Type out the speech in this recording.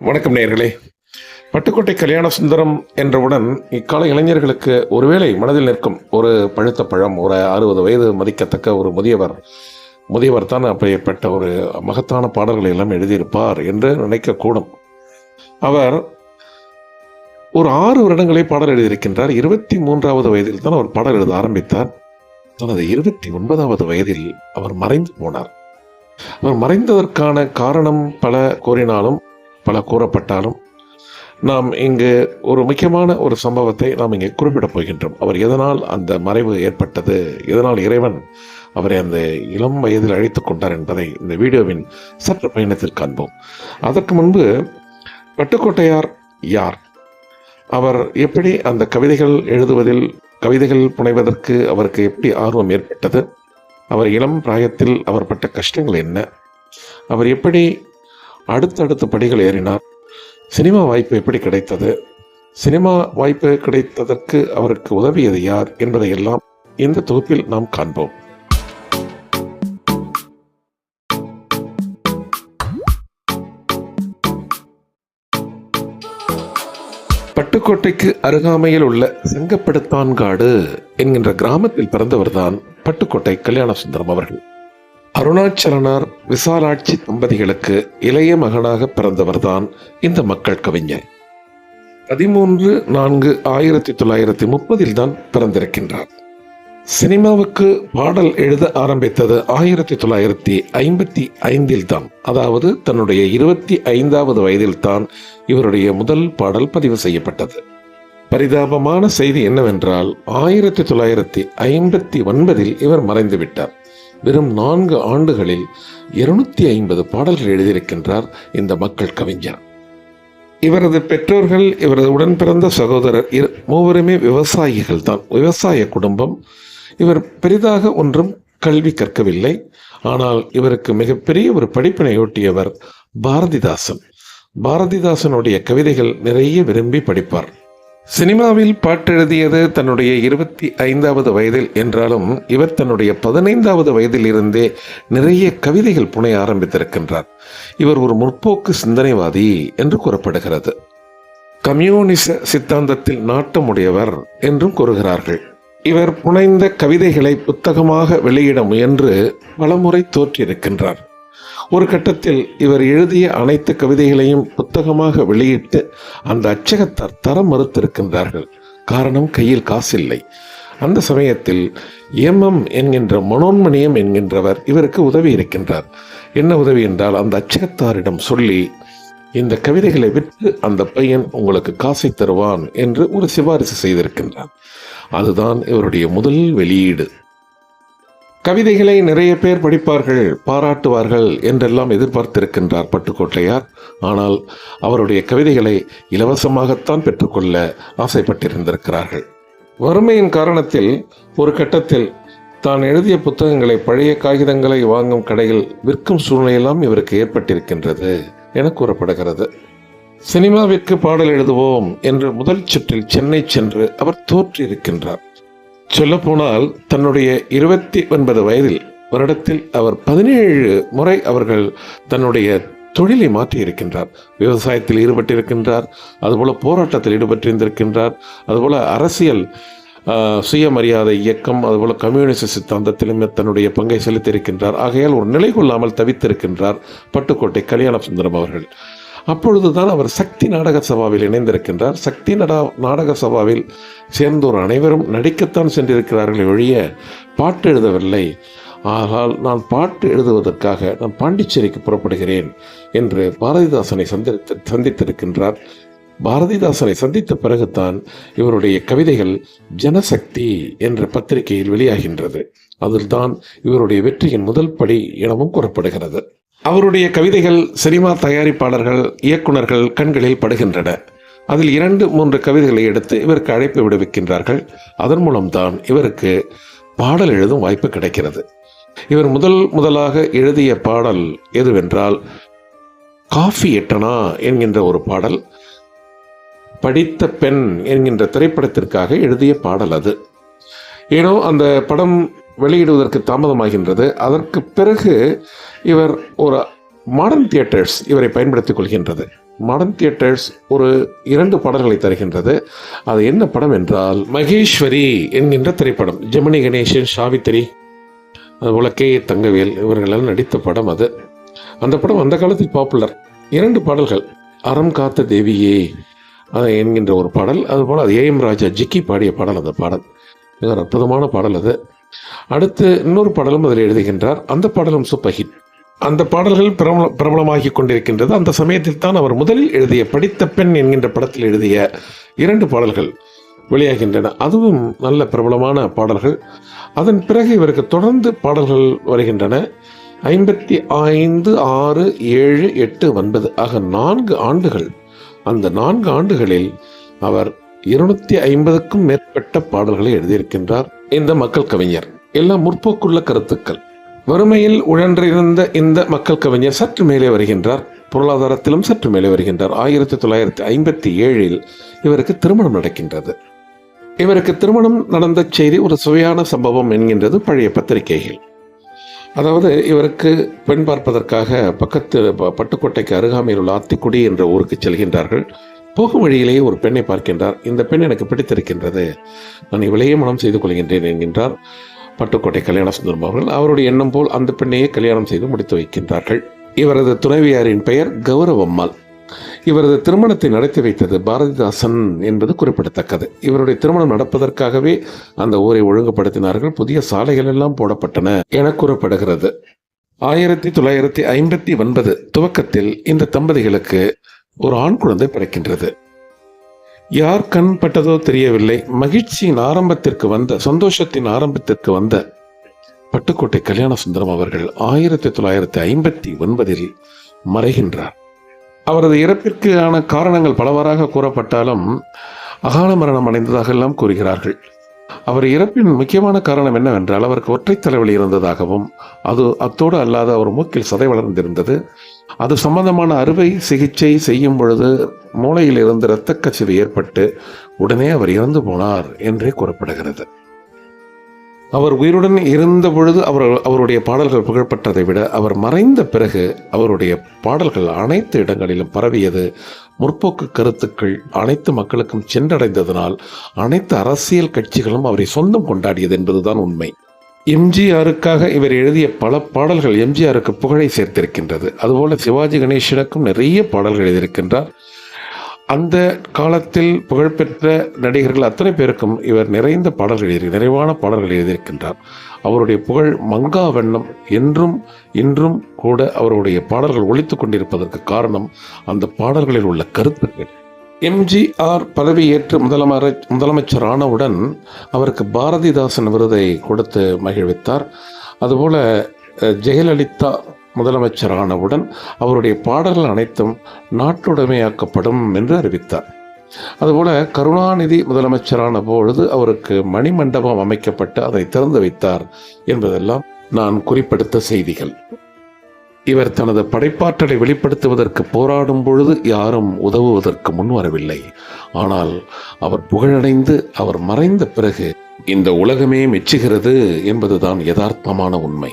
வணக்கம் நேர்களே பட்டுக்கோட்டை கல்யாண சுந்தரம் என்றவுடன் இக்கால இளைஞர்களுக்கு ஒருவேளை மனதில் நிற்கும் ஒரு பழுத்த பழம் ஒரு அறுபது வயது மதிக்கத்தக்க ஒரு முதியவர் முதியவர் தான் அப்படிப்பட்ட ஒரு மகத்தான பாடல்களை எல்லாம் எழுதியிருப்பார் என்று நினைக்கக்கூடும். அவர் ஒரு ஆறு வருடங்களே பாடல் எழுதியிருக்கின்றார். இருபத்தி மூன்றாவது வயதில் தான் அவர் பாடல் எழுத ஆரம்பித்தார். தனது இருபத்தி ஒன்பதாவது வயதில் அவர் மறைந்து போனார். அவர் மறைந்ததற்கான காரணம் பல கூறினாலும் பல கூறப்பட்டாலும் நாம் இங்கு ஒரு முக்கியமான ஒரு சம்பவத்தை நாம் இங்கே குறிப்பிடப் போகின்றோம். அவர் எதனால் அந்த மறைவு ஏற்பட்டது? எதனால் இறைவன் அவரை அந்த இளம் வயதில் அழைத்து கொண்டார் என்பதை இந்த வீடியோவின் சற்று பயணத்தில் காண்போம். அதற்கு முன்பு பட்டுக்கோட்டையார் யார்? அவர் எப்படி அந்த கவிதைகள் எழுதுவதில் கவிதைகள் புனைவதற்கு அவருக்கு எப்படி ஆர்வம் ஏற்பட்டது? அவர் இளம் பிராயத்தில் அவர் பட்ட கஷ்டங்கள் என்ன? அவர் எப்படி அடுத்தடுத்த படிகள் ஏறினார். சினிமா வாய்ப்பு எப்படி கிடைத்தது? சினிமா வாய்ப்பு கிடைத்ததற்கு அவருக்கு உதவியது யார் என்பதையெல்லாம் இந்த தொகுப்பில் நாம் காண்போம். பட்டுக்கோட்டைக்கு அருகாமையில் உள்ள செங்கப்படுத்தான்காடு என்கின்ற கிராமத்தில் பிறந்தவர்தான் பட்டுக்கோட்டை கல்யாண சுந்தரம் அவர்கள். அருணாச்சலனார் விசாலாட்சி தம்பதிகளுக்கு இளைய மகனாக பிறந்தவர்தான் இந்த மக்கள் கவிஞர். பதிமூன்று நான்கு ஆயிரத்தி தொள்ளாயிரத்தி முப்பதில் தான் பிறந்திருக்கின்றார். சினிமாவுக்கு பாடல் எழுத ஆரம்பித்தது ஆயிரத்தி தொள்ளாயிரத்தி ஐம்பத்தி ஐந்தில் தான். அதாவது தன்னுடைய இருபத்தி ஐந்தாவது வயதில் தான் இவருடைய முதல் பாடல் பதிவு செய்யப்பட்டது. பரிதாபமான செய்தி என்னவென்றால் ஆயிரத்தி தொள்ளாயிரத்தி ஐம்பத்தி ஒன்பதில் இவர் மறைந்துவிட்டார். வெறும் நான்கு ஆண்டுகளில் இருநூத்தி ஐம்பது பாடல்கள் எழுதியிருக்கின்றார் இந்த மக்கள் கவிஞர். இவரது பெற்றோர்கள் இவரது உடன் பிறந்த சகோதரர் இரு- மூவருமே விவசாயிகள் தான். விவசாய குடும்பம். இவர் பெரிதாக ஒன்றும் கல்வி கற்கவில்லை. ஆனால் இவருக்கு மிகப்பெரிய ஒரு படிப்பினையொட்டியவர் பாரதிதாசன். பாரதிதாசனுடைய கவிதைகள் நிறைய விரும்பி படிப்பார். சினிமாவில் பாட்டெழுதியது தன்னுடைய இருபத்தி ஐந்தாவது வயதில் என்றாலும் இவர் தன்னுடைய பதினைந்தாவது வயதில் இருந்தே நிறைய கவிதைகள் புனைய ஆரம்பித்திருக்கின்றார். இவர் ஒரு முற்போக்கு சிந்தனைவாதி என்று கூறப்படுகிறது. கம்யூனிச சித்தாந்தத்தில் நாட்டமுடையவர் என்றும் கூறுகிறார்கள். இவர் புனைந்த கவிதைகளை புத்தகமாக வெளியிட முயன்று பலமுறை தோற்றியிருக்கின்றார். ஒரு கட்டத்தில் இவர் எழுதிய அனைத்து கவிதைகளையும் புத்தகமாக வெளியிட்டு அந்த அச்சகத்தார் தரம் மறுத்திருக்கின்றார்கள். காரணம் கையில் காசில்லை. அந்த சமயத்தில் எம்எம் என்கின்ற மனோன்மணியம் என்கின்றவர் இவருக்கு உதவி இருக்கின்றார். என்ன உதவி என்றால் அந்த அச்சகத்தாரிடம் சொல்லி இந்த கவிதைகளை விற்று அந்த பையன் உங்களுக்கு காசை தருவான் என்று ஒரு சிபாரிசு செய்திருக்கின்றார். அதுதான் இவருடைய முதல் வெளியீடு. கவிதைகளை நிறைய பேர் படிப்பார்கள் பாராட்டுவார்கள் என்றெல்லாம் எதிர்பார்த்திருக்கின்றார் பட்டுக்கோட்டையார். ஆனால் அவருடைய கவிதைகளை இலவசமாகத்தான் பெற்றுக்கொள்ள ஆசைப்பட்டிருந்திருக்கிறார்கள். வறுமையின் காரணத்தில் ஒரு கட்டத்தில் தான் எழுதிய புத்தகங்களை பழைய காகிதங்களை வாங்கும் கடையில் விற்கும் சூழ்நிலையெல்லாம் இவருக்கு ஏற்பட்டிருக்கின்றது என கூறப்படுகிறது. சினிமாவிற்கு பாடல் எழுதுவோம் என்று முதல் சுற்றில் சென்னை சென்று அவர் தோற்றிருக்கின்றார். சொல்லப்போனால் தன்னுடைய இருபத்தி ஒன்பது வயதில் வருடத்தில் அவர் பதினேழு முறை அவர்கள் தன்னுடைய தொழிலை மாற்றி இருக்கின்றார் விவசாயத்தில் ஈடுபட்டிருக்கின்றார் அதுபோல போராட்டத்தில் ஈடுபட்டிருந்திருக்கின்றார் அதுபோல அரசியல் சுயமரியாதை இயக்கம் அதுபோல கம்யூனிச சித்தாந்தத்திலும் தன்னுடைய பங்கை செலுத்தியிருக்கின்றார். ஆகையால் ஒரு நிலை கொள்ளாமல் தவித்திருக்கின்றார் பட்டுக்கோட்டை கல்யாண சுந்தரம் அவர்கள். அப்பொழுதுதான் அவர் சக்தி நாடக சபாவில் இணைந்திருக்கின்றார். சக்தி நடா நாடக சபாவில் சேர்ந்தோர் அனைவரும் நடிக்கத்தான் சென்றிருக்கிறார்கள் ஒழிய பாட்டு எழுதவில்லை. ஆனால் நான் பாட்டு எழுதுவதற்காக நான் பாண்டிச்சேரிக்கு புறப்படுகிறேன் என்று பாரதிதாசனை சந்தித்து சந்தித்திருக்கின்றார். பாரதிதாசனை சந்தித்த பிறகுதான் இவருடைய கவிதைகள் ஜனசக்தி என்ற பத்திரிகையில் வெளியாகின்றது. அதில்தான் இவருடைய வெற்றியின் முதல் படி எனவும் கூறப்படுகிறது. அவருடைய கவிதைகள் சினிமா தயாரிப்பாளர்கள் இயக்குனர்கள் கண்களில் படுகின்றன. அதில் இரண்டு மூன்று கவிதைகளை எடுத்து இவருக்கு அழைப்பு விடுவிக்கின்றார்கள். அதன் மூலம்தான் இவருக்கு பாடல் எழுதும் வாய்ப்பு கிடைக்கிறது. இவர் முதல் முதலாக எழுதிய பாடல் எதுவென்றால் காஃபி எட்டனா என்கின்ற ஒரு பாடல் படித்த பெண் என்கின்ற திரைப்படத்திற்காக எழுதிய பாடல் அது. ஏனோ அந்த படம் வெளியிடுவதற்கு தாமதமாகின்றது. அதற்கு பிறகு இவர் ஒரு மாடர்ன் தியேட்டர்ஸ் இவரை பயன்படுத்திக் கொள்கின்றது. மாடர்ன் தியேட்டர்ஸ் ஒரு இரண்டு பாடல்களை தருகின்றது. அது என்ன படம் என்றால் மகேஸ்வரி என்கின்ற திரைப்படம். ஜெமினி கணேசன் சாவித்திரி அதுபோல் கே. ஏ. தங்கவேல் இவர்களெல்லாம் நடித்த படம் அது. அந்த படம் அந்த காலத்தில் பாப்புலர் இரண்டு பாடல்கள். அறம் காத்த தேவியே அது என்கின்ற ஒரு பாடல். அதுபோல் அது ஏஎம் ராஜா ஜிக்கி பாடிய பாடல் அந்த பாடல். மிக அற்புதமான பாடல் அது. அடுத்து இன்னொரு பாடலும் அதில் எழுதுகின்றார் அந்த பாடலும் சூப்பர் அந்த பாடல்கள் பிரபல பிரபலமாகி கொண்டிருக்கின்றது. அந்த சமயத்தில் தான் அவர் முதலில் எழுதிய படித்த பெண் என்கின்ற படத்தில் எழுதிய இரண்டு பாடல்கள் வெளியாகின்றன. அதுவும் நல்ல பிரபலமான பாடல்கள். அதன் பிறகு இவருக்கு தொடர்ந்து பாடல்கள் வருகின்றன. ஐம்பத்தி ஐந்து ஆறு ஏழு எட்டு ஒன்பது ஆக நான்கு ஆண்டுகள். அந்த நான்கு ஆண்டுகளில் அவர் இருநூத்தி ஐம்பதுக்கும் மேற்பட்ட பாடல்களை எழுதியிருக்கின்றார் இந்த மக்கள் கவிஞர். எல்லாம் முற்போக்குள்ள கருத்துக்கள். வறுமையில் உழன்றிருந்த இந்த மக்கள் கவிஞர் சற்று மேலே வருகின்றார். பொருளாதாரத்திலும் சற்று மேலே வருகின்றார். ஆயிரத்தி தொள்ளாயிரத்தி ஐம்பத்தி ஏழில் இவருக்கு திருமணம் நடக்கின்றது. இவருக்கு திருமணம் நடந்த செய்தி ஒரு சுவையான சம்பவம் என்கின்றது பழைய பத்திரிகைகள். அதாவது இவருக்கு பெண் பார்ப்பதற்காக பக்கத்து பட்டுக்கோட்டைக்கு அருகாமையில் உள்ள ஆத்திக்குடி என்ற ஊருக்கு செல்கின்றார்கள். போகும் வழியிலேயே ஒரு பெண்ணை பார்க்கின்றார். இந்த பெண் எனக்கு பிடித்திருக்கின்றது. நான் இவளையே மனம் செய்து கொள்கின்றேன் என்கின்றார். பட்டுக்கோட்டை கல்யாண சுந்தரம் அவர்கள் அவருடைய எண்ணம் போல் அந்த பெண்ணையே கல்யாணம் செய்து முடித்து வைக்கின்றார்கள். இவரது துணைவியாரின் பெயர் கௌரவம்மாள். இவரது திருமணத்தை நடத்தி வைத்தது பாரதிதாசன் என்பது குறிப்பிடத்தக்கது. இவருடைய திருமணம் நடப்பதற்காகவே அந்த ஊரை ஒழுங்குபடுத்தினார்கள். புதிய சாலைகள் எல்லாம் போடப்பட்டன என கூறப்படுகிறது. ஆயிரத்தி தொள்ளாயிரத்தி ஐம்பத்தி ஒன்பது துவக்கத்தில் இந்த தம்பதிகளுக்கு ஒரு ஆண் குழந்தை பிறக்கின்றது. யார் கண் பட்டதோ தெரியவில்லை. மகிழ்ச்சியின் ஆரம்பத்திற்கு வந்த சந்தோஷத்தின் ஆரம்பத்திற்கு வந்த பட்டுக்கோட்டை கல்யாண சுந்தரம் அவர்கள் ஆயிரத்தி தொள்ளாயிரத்தி ஐம்பத்தி ஒன்பதில் மறைகின்றார். அவரது இறப்பிற்கான காரணங்கள் பலவாறாக கூறப்பட்டாலும் அகால மரணம் அடைந்ததாக எல்லாம் கூறுகிறார்கள். அவர் இறப்பின் முக்கியமான காரணம் என்னவென்றால் அவருக்கு ஒற்றை தலைவலி இருந்ததாகவும் அது அத்தோடு அல்லாத அவர் மூக்கில் சதை வளர்ந்திருந்தது. அது சம்பந்தமான அறுவை சிகிச்சை செய்யும் பொழுது மூளையில் இருந்து இரத்தக் கசிவு ஏற்பட்டு உடனே அவர் இறந்து போனார் என்றே கூறப்படுகிறது. அவர் உயிருடன் இருந்த பொழுது அவர் அவருடைய பாடல்கள் புகழ்பெற்றதை விட அவர் மறைந்த பிறகு அவருடைய பாடல்கள் அனைத்து இடங்களிலும் பரவியது. முற்போக்கு கருத்துக்கள் அனைத்து மக்களுக்கும் சென்றடைந்ததனால் அனைத்து அரசியல் கட்சிகளும் அவரை சொந்தம் கொண்டாடியது என்பதுதான் உண்மை. எம்ஜிஆருக்காக இவர் எழுதிய பல பாடல்கள் எம்ஜிஆருக்கு புகழை சேர்த்திருக்கின்றது. அதுபோல சிவாஜி கணேசனுக்கும் நிறைய பாடல்கள் எழுதியிருக்கின்றார். அந்த காலத்தில் புகழ்பெற்ற நடிகர்கள் அத்தனை பேருக்கும் இவர் நிறைந்த பாடல்கள் எழுதி நிறைவான பாடல்கள் எழுதியிருக்கின்றார். அவருடைய புகழ் மங்கா வண்ணம் என்றும் இன்றும் கூட அவருடைய பாடல்கள் ஒழித்து கொண்டிருப்பதற்கு காரணம் அந்த பாடல்களில் உள்ள கருத்துக்கள். எம்ஜிஆர் பதவியேற்று முதலமர முதலமைச்சர் ஆனவுடன் அவருக்கு பாரதிதாசன் விருதை கொடுத்து மகிழ்வித்தார். அதுபோல் ஜெயலலிதா முதலமைச்சர் ஆனவுடன் அவருடைய பாடல்கள் அனைத்தும் நாட்டுடைமையாக்கப்படும் என்று அறிவித்தார். அதுபோல கருணாநிதி முதலமைச்சரான பொழுது அவருக்கு மணிமண்டபம் அமைக்கப்பட்டு அதை திறந்து வைத்தார் என்பதெல்லாம் நான் குறிப்பிடுத்த செய்திகள். இவர் தனது படைப்பாற்றலை வெளிப்படுத்துவதற்கு போராடும் பொழுது யாரும் உதவுவதற்கு முன்வரவில்லை ஆனால் அவர் புகழடைந்து அவர் மறைந்த பிறகு இந்த உலகமே மெச்சுகிறது என்பதுதான் யதார்த்தமான உண்மை.